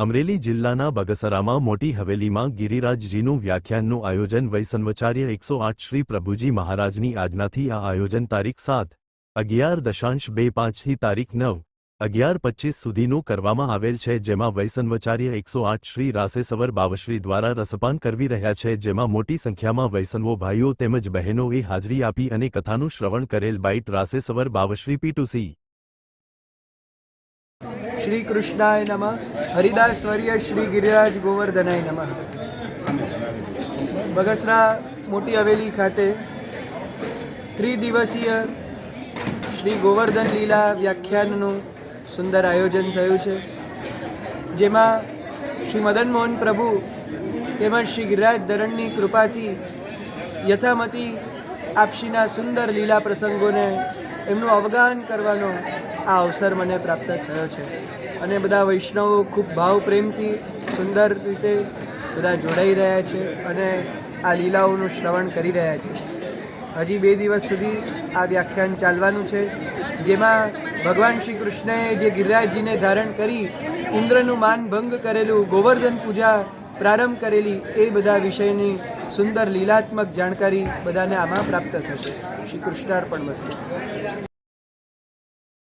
અમરેલી જિલ્લાના બગસરામાં મોટી હવેલીમાં ગિરિરાજજીનું વ્યાખ્યાનનું આયોજન વૈસંવચાર્ય એકસો આઠ શ્રી પ્રભુજી મહારાજની આજ્ઞાથી આ આયોજન તારીખ સાત, અગિયાર દશાંશ બે પાંચથી તારીખ નવ, અગિયાર પચીસ સુધીનું કરવામાં આવેલ છે જેમાં વૈસનવચાર્ય એકસો આઠ શ્રી રાસેસવર બાવશ્રી દ્વારા રસપાન કરવી રહ્યા છે જેમાં મોટી સંખ્યામાં વૈસનવો ભાઈઓ તેમજ બહેનોએ હાજરી આપી અને કથાનું શ્રવણ કરેલ બાઇટ રાસેસવર બાવશ્રી પીટુસી શ્રી કૃષ્ણાય નમઃ. હરિદાસ વર્ય શ્રી ગિરિરાજ ગોવર્ધનાય નમઃ. બગસરા મોટી હવેલી ખાતે ત્રિદિવસીય શ્રી ગોવર્ધન લીલા વ્યાખ્યાનનું સુંદર આયોજન થયું છે, જેમાં શ્રી મદન મોહન પ્રભુ તેમજ શ્રી ગિરિરાજ ધરણની કૃપાથી યથામતી આપશીના સુંદર લીલા પ્રસંગોને એમનું અવગાહન કરવાનો આ અવસર મને પ્રાપ્ત થયો છે. અને બધા વૈષ્ણવો ખૂબ ભાવ પ્રેમથી સુંદર રીતે બધા જોડાઈ રહ્યા છે અને આ લીલાઓનું શ્રવણ કરી રહ્યા છે. હજી બે દિવસ સુધી આ વ્યાખ્યાન ચાલવાનું છે, જેમાં ભગવાન શ્રી કૃષ્ણએ જે ગિરિરાજજીને ધારણ કરી ઇન્દ્રનું માન ભંગ કરેલું ગોવર્ધન પૂજા પ્રારંભ કરેલી એ બધા વિષયની સુંદર લીલાત્મક જાણકારી બધાને આમાં પ્રાપ્ત થશે. શ્રી કૃષ્ણાર્પણ વસ્તુ.